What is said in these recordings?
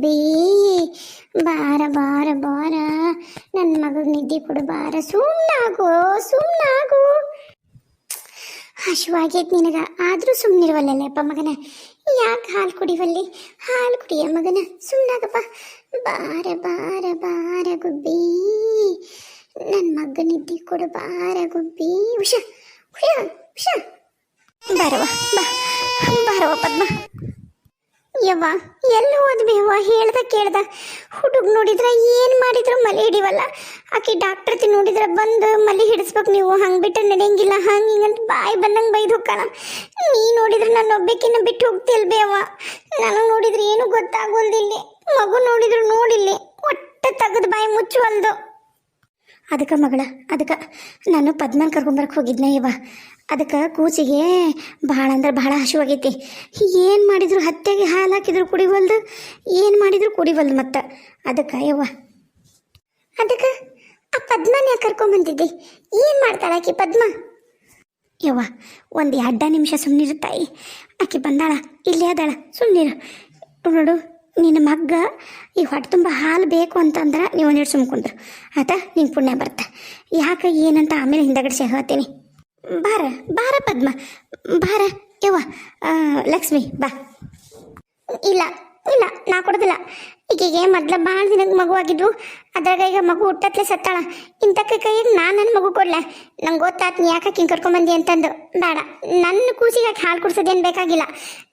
ಗುಬ್ಬಿ ಬಾರ ಬಾರ ಬಾರ. ನನ್ನ ಮಗ ನಿದ್ದೆ ಕೊಡು, ಬಾರ. ಸುಮ್ಮನಾಗು ಸುಮ್ಮನಾಗು ಹಶುವಾಗೈತೆ ನಿನಗ. ಆದರೂ ಸುಮ್ಮನಿರುವಲ್ಲಪ್ಪ ಮಗನ. ಯಾಕೆ ಹಾಲು ಕುಡಿವಲ್ಲಿ? ಹಾಲು ಕುಡಿಯ ಮಗನ. ಸುಮ್ಮನಾಗಪ್ಪ ಬಾರ ಬಾರ ಬಾರ, ಗುಬ್ಬಿ. ನನ್ನ ಮಗ ನಿದ್ದೆ ಕೊಡು, ಬಾರ, ಗುಬ್ಬಿ. ಉಷ ಉಷ ಹುಷಾ ಬಾರವ ಬಾ. ಬಾರವ ಪದ್ಮ. ಯವ್ವ, ಎಲ್ಲಿ ಹೋದ್ವಿ ಯವ್ವ, ಹೇಳ್ದ ಕೇಳ್ದ. ಹುಡುಗ ನೋಡಿದ್ರ ಏನ್ ಮಾಡಿದ್ರು ಮಲಿ ಹಿಡಿವಲ್ಲ. ಆಕಿ ಡಾಕ್ಟರ್ ತಿ ನೋಡಿದ್ರ ಬಂದು ಮಲಿ ಹಿಡಿಸ್ಬೇಕು ನೀವು, ಹಂಗ್ ಬಿಟ್ಟು ನಡೆಯಂಗಿಲ್ಲ, ಹಂಗ ಹಿಂಗಂತ ಬಾಯಿ ಬಂದಂಗ ಬೈದು ಹೋಗ್ಕಣ ನೀ ನೋಡಿದ್ರ ನನ್ನ ಒಬ್ಬಕಿನ್ನ ಬಿಟ್ಟು ಹೋಗ್ತಿಲ್ಬೇ ಅವ್ವ ನಾನು ನೋಡಿದ್ರೆ ಏನು ಗೊತ್ತಾಗೋಲ್ದಿಲ್ಲಿ ಮಗು ನೋಡಿದ್ರು ನೋಡಿಲ್ಲಿ ಒಟ್ಟ ತೆಗೆದು ಬಾಯಿ ಮುಚ್ಚುವಲ್ದು ಅದಕ್ಕೆ ಮಗಳ, ಅದಕ್ಕೆ ನಾನು ಪದ್ಮನ್ ಕರ್ಕೊಂಬರಕ್ಕೆ ಹೋಗಿದ್ನ ಇವ ಅದಕ್ಕೆ ಕೂಸಿಗೆ ಭಾಳ ಅಂದ್ರೆ ಭಾಳ ಹಸಿವಾಗೈತಿ. ಏನು ಮಾಡಿದ್ರು ಹತ್ತೆಗೆ ಹಾಲು ಹಾಕಿದ್ರು ಕುಡಿವಲ್ದು? ಏನು ಮಾಡಿದ್ರು ಕುಡಿವಲ್ದು ಮತ್ತೆ? ಅದಕ್ಕೆ ಯವ್ವ. ಅದಕ್ಕೆ ಆ ಪದ್ಮನ ಯಾಕೆ ಕರ್ಕೊಂಬಂದಿದ್ದೆ ಏನು ಮಾಡ್ತಾಳೆ ಆಕೆ ಪದ್ಮ? ಯವ್ವ, ಒಂದು ಅಡ್ಡ ನಿಮಿಷ ಸುಮ್ಮನಿರು ತಾಯಿ. ಆಕೆ ಬಂದಾಳ, ಇಲ್ಲೇ ಅದಾಳ ಸುಮ್ಮನಿರು ನೋಡು, ನಿನ್ನ ಮಗ್ಗ ಈ ಹೊಟ್ಟೆ ತುಂಬ ಹಾಲು ಬೇಕು ಅಂತಂದ್ರೆ ನೀವು ಒಂದೆರಡು ಸುಮ್ಕೊಂಡ್ರು. ಆತ ನಿಂಗೆ ಪುಣ್ಯ ಬರ್ತಾ. ಯಾಕೆ ಏನಂತ ಆಮೇಲೆ ಹಿಂದಗಡೆ ಹೇಳ್ತೀನಿ. ಬಾರ ಬಾರ ಪದ್ಮ ಬಾರ ಯವ್ವ ಲಕ್ಷ್ಮಿ ಬಾ. ಇಲ್ಲ. ಇಲ್ಲ, ನಾ ಕೊಡೋದಿಲ್ಲ. ಈಕೆಗೆ ಮೊದ್ಲ ಭಾಳ ದಿನಕ್ಕೆ ಮಗು ಆಗಿದ್ವು. ಅದ್ರಾಗ ಈಗ ಮಗು ಹುಟ್ಟತ್ಲೆ ಸತ್ತಾಳ. ಇಂಥಕ್ಕೆ ಕೈಯಾಗ ನಾನು ನನ್ನ ಮಗು ಕೊಡ್ಲ. ನಂಗೆ ಗೊತ್ತಾತ್, ನೀ ಯಾಕೆ ಹಿಂಗೆ ಕರ್ಕೊಂಬಂದಿ ಅಂತಂದು. ಬೇಡ ನನ್ನ ಕೂಸಿಗೆ ಹಾಲು ಕುಡ್ಸೋದೇನು ಬೇಕಾಗಿಲ್ಲ.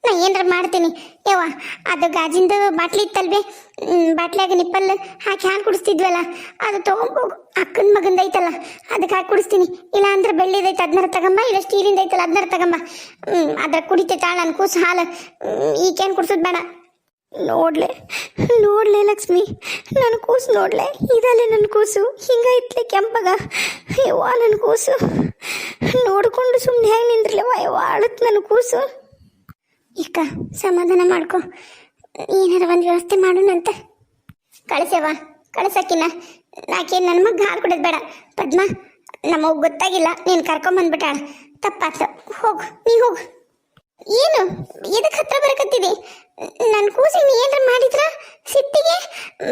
ನಾ ಏನಾರ ಮಾಡ್ತೀನಿ. ಯವ್ವ, ಅದು ಗಾಜಿಂದು ಬಾಟ್ಲಿ ಇತ್ತಲ್ವೇ? ಬಾಟ್ಲಿಯಾಗ ನಿಪ್ಪಲ್ ಹಾಕಿ ಹಾಲು ಕುಡಿಸ್ತಿದ್ವಲ್ಲ, ಅದು ತೊಗೊಂಬೋಗು ಅಕ್ಕನ ಮಗಂದ ಐತಲ್ಲ ಅದಕ್ಕೆ ಹಾಕಿ ಕುಡಿಸ್ತೀನಿ. ಇಲ್ಲ ಅಂದ್ರೆ ಬೆಳ್ಳಿದೈತೆ ಅದನ್ನಾರ ತಗೊಂಬ, ಇಲ್ಲ ಸ್ಟೀಲಿಂದ ಐತಲ್ಲ ಅದನ್ನಾರ ತಗೊಂಬ ಅದ್ರ ಕುಡಿತೈತಾಳ ನನ್ನ ಕೂಸು ಹಾಲು. ಈಗೇನು ಕುಡಿಸೋದು ಬೇಡ. ನೋಡ್ಲೆ ನೋಡ್ಲೆ ಲಕ್ಷ್ಮಿ. ನನ್ನ ಕೂಸು ನೋಡ್ಲೆ ಇದಲ್ಲೇ ನನ್ನ ಕೂಸು. ಹಿಂಗೈತ್ಲೆ ಕೆಂಪಗ. ಯವ್ವ ನನ್ನ ಕೂಸು. ನೋಡ್ಕೊಂಡು ಸುಮ್ಮನೆ ಹೆಂಗೆ ನಿಂದ್ರಲ್ಲವ ಯವ್ವ ಅಳತ್ ನನ್ನ ಕೂಸು. ಇಕ್ಕ, ಸಮಾಧಾನ ಮಾಡ್ಕೊ. ಏನಾರ ಒಂದು ವ್ಯವಸ್ಥೆ ಮಾಡೋಣಂತ. ಕಳಿಸವ ಕಳಿಸಕ್ಕಿನ ನಾಕೇನು ನನ್ನ ಮಗ ಹಾಲು ಕುಡಿದ್ ಬೇಡ. ಪದ್ಮ ನಮಗೆ ಗೊತ್ತಾಗಿಲ್ಲ, ನೀನು ಕರ್ಕೊಂಬಂದ್ಬಿಟ್ಟಾಳ. ತಪ್ಪಾತು. ಹೋಗು, ನೀ ಹೋಗು. ಏನು? ಎದಕ್ಕೆ ಹತ್ರ ಬರಕತ್ತಿದೆ? ನನ್ನ ಕೂಸಿನ ಏನಾರ ಮಾಡಿದ್ರ? ಸಿಟ್ಟಿಗೆ?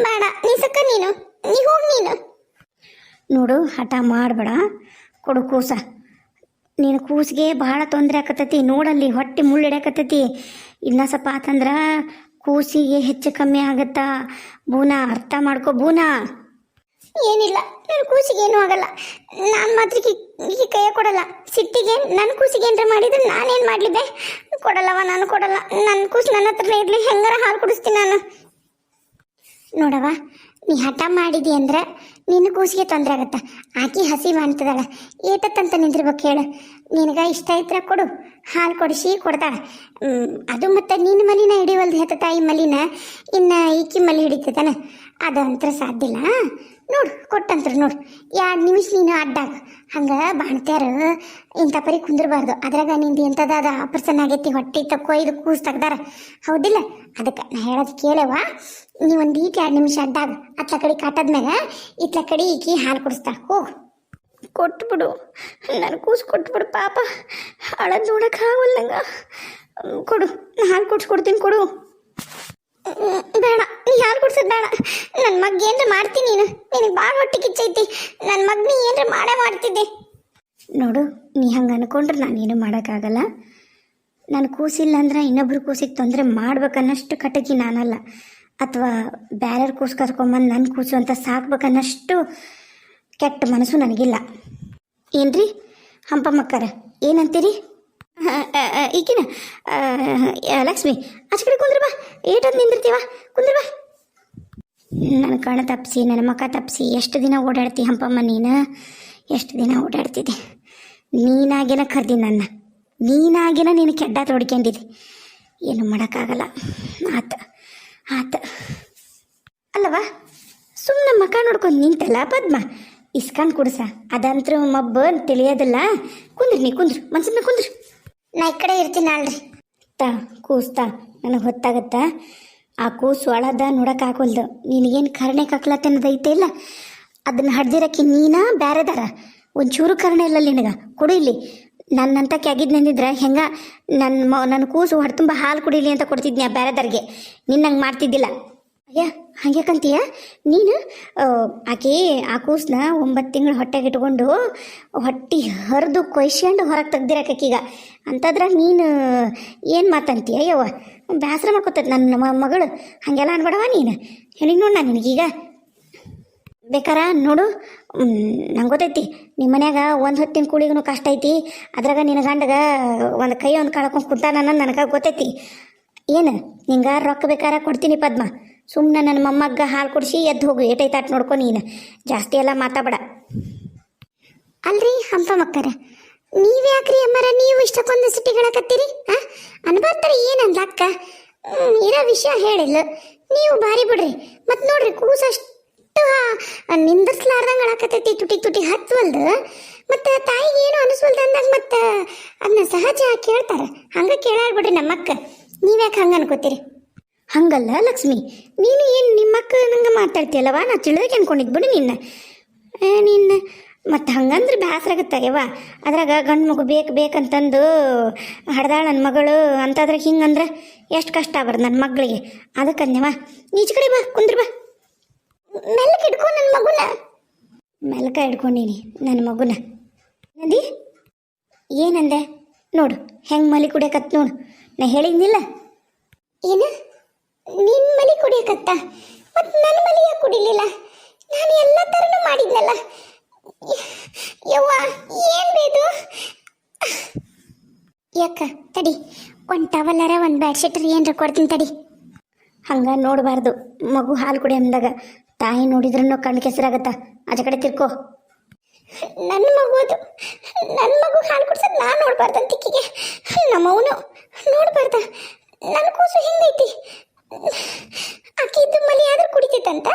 ಬೇಡ, ನೀ ಸಕ್ಕ ನೀನು. ನೀ ಹೋಗಿ ನೀನು. ನೋಡು, ಹಠ ಮಾಡಬೇಡ. ಕೊಡು ಕೂಸ. ನೀನು ಕೂಸಿಗೆ ಭಾಳ ತೊಂದರೆ ಆಕತ್ತೈತಿ. ನೋಡಲ್ಲಿ ಹೊಟ್ಟೆ ಮುಳ್ಳಿಡಕತ್ತೈತಿ ಇನ್ನ ಸ್ವಲ್ಪ ಆತಂದ್ರ ಕೂಸಿಗೆ ಹೆಚ್ಚು ಕಮ್ಮಿ ಆಗತ್ತಾ? ಬೂನಾ ಅರ್ಥ ಮಾಡ್ಕೋ ಬೂನಾ ಏನಿಲ್ಲ ನನ್ನ ಕೂಸಿಗೆ ಏನೂ ಆಗಲ್ಲ. ನಾನು ಮಾತ್ರ ಈ ಕೈಯ ಕೊಡಲ್ಲ. ಸಿಟ್ಟಿಗೆ ನನ್ನ ಕೂಸಿಗೆ ಏನಾರ ಮಾಡಿದ್ರೆ ನಾನೇನು ಮಾಡಲಿದ್ದೆ? ಕೊಡಲ್ಲವ, ನಾನು ಕೊಡಲ್ಲ. ನನ್ನ ಕೂಸು ನನ್ನ ಹತ್ರನೇ ಇರಲಿ, ಹೆಂಗಾರ ಹಾಲು ಕುಡಿಸ್ತೀನಿ ನಾನು. ನೋಡವ ನೀ ಹಠ ಮಾಡಿದಿ ಅಂದ್ರೆ ನಿನ್ನ ಕೂಸಿಗೆ ತೊಂದರೆ ಆಗತ್ತ? ಆಕಿ ಹಸಿ ಮಾಡ್ತದಾಳ ಏಟತ್ತಂತ ನಿಂದಿರ್ಬೇಕು ಹೇಳು. ನಿನಗ ಇಷ್ಟ ಇದ್ರೆ ಕೊಡು. ಹಾಲು ಕೊಡಿಸಿ ಕೊಡ್ತಾಳೆ. ಅದು ಮತ್ತೆ ನಿನ್ನ ಮಲಿನ ಹಿಡಿವಲ್ದು ಹೆತ್ತ ತಾಯಿ ಮಲಿನ. ಇನ್ನ ಈಕಿ ಮಲಿ ಹಿಡಿತದನ. ಅದು ಅಂತರ ಸಾಧ್ಯ ಇಲ್ಲ. ನೋಡು, ಕೊಟ್ಟಂತ್ರ ನೋಡು. ಎರಡು ನಿಮಿಷ ನೀನು ಅಡ್ಡಾಗ. ಹಂಗೆ ಬಾಣ್ತ್ಯಾರು ಇಂಥ ಪರಿ ಕುಂದಿರಬಾರ್ದು. ಅದ್ರಾಗ ನಿಂದು ಎಂಥದಾದ ಆಪರ್ಸನ್ ಆಗೈತಿ, ಹೊಟ್ಟೆ ತಕ್ಕೊಯ್ದು ಕೂಸ್ ತೆಗ್ದಾರ. ಹೌದಿಲ್ಲ? ಅದಕ್ಕೆ ನಾ ಹೇಳೋದು ಕೇಳವ ಒಂದು ಈಟ್ ಎರಡು ನಿಮಿಷ ಅಡ್ಡಾಗ. ಅತ್ತ ಕಡೆ ಕಾಟದ್ಮ್ಯಾಗ ಇತ್ಲ ಕಡೆ ಈಕಿ ಹಾಲು ಕುಡಿಸ್ತಾ. ಹೋಗು ಕೊಟ್ಬಿಡು. ನನ್ನ ಕೂಸು ಕೊಟ್ಬಿಡು ಪಾಪ. ಅಳದ್ ನೋಡಕ್ಕೆ ಆಗಲ್ಲಂಗ ಕೊಡು. ಹಾಲು ಕೊಡ್ಸ್ಕೊಡ್ತೀನಿ ಕೊಡು. ಬೇಡ. ನೀ ಹಾಲು ಕುಡ್ಸೋದು ಬೇಡ. ನನ್ನ ಮಗ್ ಏನ್ರ ಮಾಡ್ತೀನಿ ನೀನು? ನಿನಗೆ ಭಾಳ ಹೊಟ್ಟೆ ಕಿಚ್ಚೈತಿ. ನನ್ನ ಮಗ್ ನೀ ಏನ್ರ ಮಾಡೇ ಮಾಡ್ತಿದ್ದೆ. ನೋಡು, ನೀ ಹಂಗೆ ಅನ್ಕೊಂಡ್ರೆ ನಾನೇನು ಮಾಡೋಕ್ಕಾಗಲ್ಲ. ನಾನು ಕೂಸಿಲ್ಲ ಅಂದ್ರೆ ಇನ್ನೊಬ್ರು ಕೂಸಿಗೆ ತೊಂದರೆ ಮಾಡ್ಬೇಕನ್ನಷ್ಟು ಕಟಕಿ ನಾನಲ್ಲ. ಅಥವಾ ಬ್ಯಾರರ್ ಕೂಸು ಕರ್ಕೊಂಬಂದು ನನ್ನ ಕೂಸು ಅಂತ ಸಾಕ್ಬೇಕನ್ನಷ್ಟು ಕೆಟ್ಟ ಮನಸ್ಸು ನನಗಿಲ್ಲ. ಏನ್ರಿ? ಹಂಪಮ್ಮಕ್ಕರ ಏನಂತೀರಿ? ಈಗಿನ ಲಕ್ಷ್ಮಿ ಆಚೆ ಕಡೆ ಕುಂದ್ರ ಬಾ ಏಟೊಂದು ನಿಂದಿರ್ತೀವ ಕುಂದ್ರ ಬಾ. ನನ್ನ ಕಣ ತಪ್ಪಿಸಿ ನನ್ನ ಮಕ್ಕ ತಪ್ಪಿಸಿ ಎಷ್ಟು ದಿನ ಓಡಾಡ್ತಿ ಹಂಪಮ್ಮ ನೀನು? ಎಷ್ಟು ದಿನ ಓಡಾಡ್ತಿದ್ದೆ? ನೀನಾಗೇನ ಕರ್ದಿ ನನ್ನ? ನೀನಾಗೇನ ನೀನು ಕೆಡ್ಡ ತೊಡ್ಕೊಂಡಿದ್ದೆ ಏನು ಮಾಡೋಕ್ಕಾಗಲ್ಲ. ಆತ ಆತ. ಅಲ್ಲವಾ ಸುಮ್ಮನೆ ಮಕ ನೋಡ್ಕೊಂಡು ನಿಂತಲ್ಲ ಪದ್ಮ. ಇಸ್ಕಾನ್ ಕುಡ್ಸ, ಅದಂತ್ರು ಮಬ್ಬ ತಿಳಿಯೋದಲ್ಲ. ಕುಂದ್ರಿ ನೀ, ಕುಂದ್ರು ಮನ್ಸಿನ ಕುಂದ್ರು. ನಾ ಈ ಕಡೆ ಇರ್ತೀನಿ ಅಲ್ರಿ. ತಾ ಕೂಸ್ತಾ ನನಗೆ ಹೊತ್ತಾಗತ್ತ? ಆ ಕೂಸು ಒಳದ ನೋಡಕ್ಕೆ ಹಾಕೊಲ್ದು ನಿನಗೇನು ಕರ್ಣೆ ಕಕ್ಲತ್ತನ್ನೋದು ಐತೆ ಇಲ್ಲ? ಅದನ್ನ ಹಡ್ದಿರಕ್ಕೆ ನೀನಾ ಬ್ಯಾರೆದಾರ? ಒಂಚೂರು ಕರ್ಣ ಇಲ್ಲ ನಿನಗ. ಕೊಡು ಇಲ್ಲಿ. ನನ್ನಂತ ಕ್ಯಾಗಿದ್ ನಿಂದಿದ್ರೆ ಹೆಂಗ ನನ್ನ ಮ ನನ್ನ ಕೂಸು ಹೊಟ್ಟೆ ತುಂಬ ಹಾಲು ಕುಡಿಲಿ ಅಂತ ಕೊಡ್ತಿದ್ನಿ ಆ ನಿನ್ನ ನಿನ್ನಂಗೆ ಮಾಡ್ತಿದ್ದಿಲ್ಲ. ಅಯ್ಯ ಹಂಗ್ಯಾಕಂತೀಯ ನೀನು ಆಕೆ ಆ ಕೂಸನ್ನ ಒಂಬತ್ತು ತಿಂಗಳು ಹೊಟ್ಟೆಗೆ ಇಟ್ಕೊಂಡು ಹೊಟ್ಟಿ ಹರಿದು ಕೊಯ್ಸ್ಕೊಂಡು ಹೊರಗೆ ತೆಗ್ದಿರಕೀಗ ಅಂತಂದ್ರೆ ನೀನು, ಏನು ಮಾತಂತೀಯ? ಯವ್ವ ಬೇಸರ ಮಾಡ್ಕೊತೈತೆ ನನ್ನ ಮಗಳು. ಹಾಗೆಲ್ಲ ಅನ್ಬೇಡವ ನೀನು. ಹೇಳಿ ನಾನು ನಿನಗೀಗ. ಬೇಕಾರ? ನೋಡು. ನಂಗೆ ಗೊತ್ತೈತಿ. ನಿಮ್ಮ ಮನ್ಯಾಗ ಒಂದು ಹೊತ್ತಿನ ಕೂಳಿಗೂ ಕಷ್ಟ ಐತಿ. ಅದ್ರಾಗ ನಿನ್ನ ಗಂಡಗ ಒಂದು ಕೈ ಒಂದು ಕಳ್ಕೊಂಡು ಕುಂತಾನ ನನಗೆ ಗೊತ್ತೈತಿ. ಏನು? ನಿಂಗೆ ರೊಕ್ಕ ಬೇಕಾರ ಕೊಡ್ತೀನಿ ಪದ್ಮ. ಸುಮ್ಮನೆ ನನ್ನ ಮೊಮ್ಮಗ್ಗ ಹಾಲು ಕುಡಿಸಿ ಎದ್ದು ಹೋಗು. ಏಟೈತಾಟ್ ನೋಡ್ಕೊ ನೀನು. ಜಾಸ್ತಿ ಎಲ್ಲ ಮಾತಾಡ ಅಲ್ರಿ ಹಂಪ ಮಕ್ಕರ ನೀವ್ಯಾಕ್ರಿ ಅಮ್ಮರ? ನೀವು ಇಷ್ಟಕ್ಕೊಂದು ಸಿಟಿಗಳಕತ್ತೀರಿ ಆ ಅನ್ಬಾರ್ತಾರೆ ಏನು ಇರೋ ವಿಷಯ ಹೇಳಿಲ್ಲ. ನೀವು ಬಾರಿ ಬಿಡ್ರಿ. ಮತ್ತು ನೋಡ್ರಿ, ಕೂಸಷ್ಟು ನಿಂದಿರ್ಸ್ಲಾರ್ದಂಗೆ ಅಳಕತ್ತೈತಿ, ತುಟಿ ತುಟಿ ಹತ್ವಲ್ದು. ಮತ್ತು ತಾಯಿಗೆ ಏನು ಅನಿಸ್ವಲ್ದು ಅಂದಾಗ ಮತ್ತು ಅದನ್ನ ಸಹಜ ಕೇಳ್ತಾರೆ. ಹಂಗೆ ಕೇಳಾಡ್ಬಿಡ್ರಿ ನಮ್ಮಕ್ಕ. ನೀವ್ಯಾಕೆ ಹಂಗೆ ಅನ್ಕೋತೀರಿ? ಹಂಗಲ್ಲ ಲಕ್ಷ್ಮಿ. ನೀನು ಏನು ನಿಮ್ಮಕ್ಕ ನಂಗೆ ಮಾತಾಡ್ತೀಯಲ್ಲವ? ನಾ ತಿಳಿದಕ್ಕೆ ಅನ್ಕೊಂಡಿದ್ ಬಿಡು ನಿನ್ನ ನಿನ್ನ. ಮತ್ತು ಹಂಗಂದ್ರೆ ಬೇಸರಾಗತ್ತ ಯವ್ವ ಅದ್ರಾಗ ಗಂಡು ಮಗು ಬೇಕು ಬೇಕಂತಂದು ಹಡ್ದಾಳ ನನ್ನ ಮಗಳು ಅಂತದ್ರಾಗ ಹಿಂಗಂದ್ರೆ ಎಷ್ಟು ಕಷ್ಟ ಆಗ್ಬಾರ್ದು ನನ್ನ ಮಗಳಿಗೆ. ಅದಕ್ಕಂದ್ಯವ. ನೀಚ ಕಡೆ ಬಾ, ಕುಂದ್ರ ಬಾ. ಮೆಲ್ಲಕ್ಕೆ ಹಿಡ್ಕೊ ನನ್ನ ಮಗುನ. ಮೆಲ್ಕ ಹಿಡ್ಕೊಂಡೀನಿ ನನ್ನ ಮಗುನ. ನದಿ? ಏನಂದೆ? ನೋಡು, ಹೆಂಗೆ ಮಲಿ ಕುಡಿಯಕತ್ ನೋಡು. ನಾ ಹೇಳಿದ್ನಿಲ್ಲ. ಏನು? ನಿನ್ನ ಮಲಿ ಕುಡಿಯಕತ್ತ? ಮತ್ತು ನನ್ನ ಮಲಿ ಯಾಕೆ ಕುಡಿಲಿಲ್ಲ? ನಾನು ಎಲ್ಲ ಥರನೂ ಮಾಡಿದ್ನಲ್ಲ. ಯವ್ವ, ಏನು ಬೇದು ಯಾಕ, ತಡಿ. ಒಂದು ಟವಲರ ಒಂದು ಬೆಡ್ಶೀಟ್ ಏನರ ಕೊಡ್ತೀನಿ ತಡಿ. ಹಂಗ ನೋಡಬಾರ್ದು. ಮಗು ಹಾಲು ಕುಡಿ ಅಂದಾಗ ತಾಯಿ ನೋಡಿದ್ರೂ ಕಣ್ಣು ಕೆಸರಾಗತ್ತ ಆಚೆ ಕಡೆ ತಿರ್ಕೋ. ನನ್ನ ಮಗು ಅದು. ನನ್ನ ಮಗು ಹಾಲು ಕುಡ್ಸೋದು ನಾನು ನೋಡ್ಬಾರ್ದು ಅಂತಿಕ್ಕಿಗೆ ನಮ್ಮವನು ನೋಡ್ಬಾರ್ದ. ನನ್ನ ಕೂಸು ಹೆಂಗೈತಿ. ಅಕ್ಕಿ ಇದ್ದು ಮಲಿ ಆದ್ರೂ ಕುಡಿತೈತಂತ?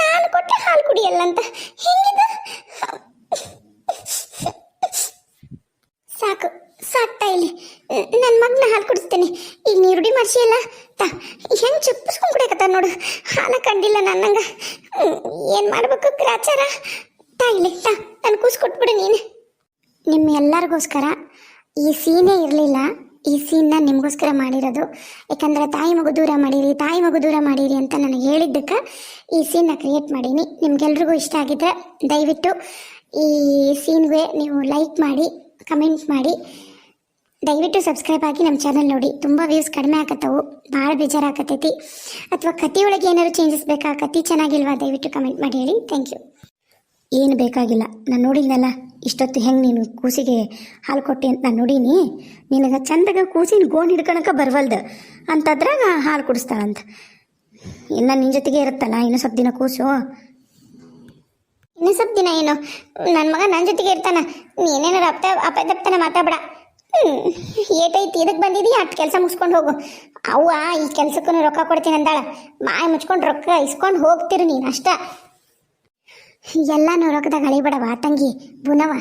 ನಾನು ಕೊಟ್ಟೆ ಹಾಲು ಕುಡಿಯಲ್ಲ ಅಂತ ಹೆಂಗಿದ ಸಾಕು ಸಾಕ್ತಾ ಇಲ್ಲಿ ನನ್ನ ಮಗನ ಹಾಲು ಕುಡಿಸ್ತೀನಿ ಈಗ ನೀ ರೂಢಿ ಮಾಡಿಸಿಯಲ್ಲ ತಾ ಹೆಂಗೆ ಚುಪ್ಪಿಸ್ಕೊಂಡು ಕುಡಿಯಕತ್ತ ನೋಡು ಹಾಲ ಕಂಡಿಲ್ಲ ನನ್ನಂಗ ಏನು ಮಾಡ್ಬೇಕು ಗ್ರಾಚಾರ ತಾ, ನಾನು ಕೂಸ್ ಕೊಟ್ಬಿಡು ನೀನು. ನಿಮ್ಮ ಎಲ್ಲರಿಗೋಸ್ಕರ ಈ ಸೀನೇ ಇರಲಿಲ್ಲ. ಈ ಸೀನ್ನ ನಿಮಗೋಸ್ಕರ ಮಾಡಿರೋದು. ಯಾಕಂದರೆ ತಾಯಿ ಮಗು ದೂರ ಮಾಡಿರಿ, ತಾಯಿ ಮಗು ದೂರ ಮಾಡಿರಿ ಅಂತ ನನಗೆ ಹೇಳಿದ್ದಕ್ಕೆ ಈ ಸೀನ್ನ ಕ್ರಿಯೇಟ್ ಮಾಡೀನಿ. ನಿಮ್ಗೆಲ್ರಿಗೂ ಇಷ್ಟ ಆಗಿದ್ರೆ ದಯವಿಟ್ಟು ಈ ಸೀನ್ಗೆ ನೀವು ಲೈಕ್ ಮಾಡಿ ಕಮೆಂಟ್ ಮಾಡಿ. ದಯವಿಟ್ಟು ಸಬ್ಸ್ಕ್ರೈಬ್ ಆಗಿ ನಮ್ಮ ಚಾನಲ್ ನೋಡಿ. ತುಂಬ ವ್ಯೂಸ್ ಕಡಿಮೆ ಆಗತ್ತವು. ಭಾಳ ಬೇಜಾರಾಗತ್ತೈತಿ. ಅಥವಾ ಒಳಗೆ ಏನಾದ್ರು ಚೇಂಜಸ್ ಬೇಕಾ? ಚೆನ್ನಾಗಿಲ್ವಾ? ದಯವಿಟ್ಟು ಕಮೆಂಟ್ ಮಾಡಿ ಹೇಳಿ. ಥ್ಯಾಂಕ್ ಯು ಏನು ಬೇಕಾಗಿಲ್ಲ. ನಾನು ನೋಡಿದ್ನಲ್ಲ, ಇಷ್ಟೊತ್ತು ಹೆಂಗೆ ನೀನು ಕೂಸಿಗೆ ಹಾಲು ಕೊಟ್ಟಿ ಅಂತ ನಾನು ನೋಡೀನಿ. ನಿನಗೆ ಚಂದಾಗ ಕೂಸಿನ ಗೋಣ್ ಹಿಡ್ಕೊಳಕ ಬರವಲ್ದು. ಅಂತದ್ರಾಗ ಹಾಲು ಕುಡಿಸ್ತಾಳಂತ. ಇನ್ನು ನಿನ್ನ ಜೊತೆಗೆ ಇರುತ್ತಲ್ಲ? ಇನ್ನು ಸ್ವಲ್ಪ ದಿನ ಕೂಸು. ಇನ್ನು ಸ್ವಲ್ಪ ದಿನ ಏನು? ನನ್ನ ಮಗ ನನ್ನ ಜೊತೆಗೆ ಇರ್ತಾನ. ನೀನೇನಾರು ಅಪ್ಪ ತಪ್ತಾನೆ ಮಾತಾಡ ಹ್ಞೂ ಏಟೈತಿ ಇದಕ್ಕೆ ಬಂದಿದ್ದೀಯ ಅಟ್ ಕೆಲಸ ಮುಗಿಸ್ಕೊಂಡು ಹೋಗು. ಅವ್ವ, ಈ ಕೆಲ್ಸಕ್ಕೂ ರೊಕ್ಕ ಕೊಡ್ತೀನಿ ಅಂದಾಳ. ಮಾಯ ಮುಚ್ಕೊಂಡು ರೊಕ್ಕ ಇಸ್ಕೊಂಡು ಹೋಗ್ತಿರು ನೀನು ಅಷ್ಟ. ಎಲ್ಲಾನು ರೊಕ್ಕದಾಗ ಅಳಿಬೇಡವ, ತಂಗಿ, ಬುನವ?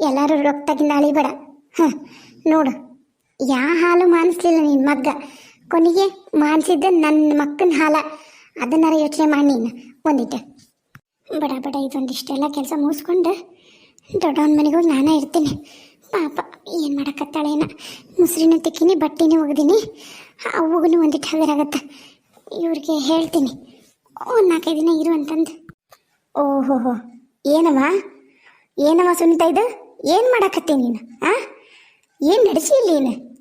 ಎಲ್ಲರೂ ರೊಕ್ಕದಾಗಿಂದ ಅಳಿಬೇಡ. ಹಾಂ ನೋಡು. ಯಾ ಹಾಲು ಮಾನಿಸ್ಲಿಲ್ಲ ನೀನು ಮಗ್ಗ? ಕೊನೆಗೆ ಮಾನಿಸಿದ್ದ ನನ್ನ ಮಕ್ಕನ ಹಾಲ. ಅದನ್ನಾರ ಯೋಚನೆ ಮಾಡಿ ನೀನು. ಒಂದಿಟ್ಟು. ಬಡ ಬಡ ಇದೊಂದಿಷ್ಟೆಲ್ಲ ಕೆಲಸ ಮುಗಿಸ್ಕೊಂಡು ದೊಡ್ಡವನ ಮನೆಗೆ ಹೋಗಿ ನಾನೇ ಇರ್ತೀನಿ. ಪಾಪ. ಏನು ಮಾಡಕತ್ತಾಳೇನ ಮುಸ್ರಿನೂ ತಿಕ್ಕಿನಿ, ಬಟ್ಟೆನೂ ಒಗ್ದೀನಿ. ಅವುಗೂ ಒಂದಿಟ್ಟು ಹಗರಾಗತ್ತೆ. ಇವ್ರಿಗೆ ಹೇಳ್ತೀನಿ. ಓ, ನಾಲ್ಕೈದು ದಿನ ಇರು ಅಂತಂದು. ಓಹೋಹೋ ಏನಮ್ಮ ಏನಮ್ಮ ಸುನಿತಾ ಇದು? ಏನು ಮಾಡಕತ್ತೀನಿ ನೀನು, ಆ? ಏನು ನಡೆಸಿ ಇಲ್ಲಿ ನೀನು?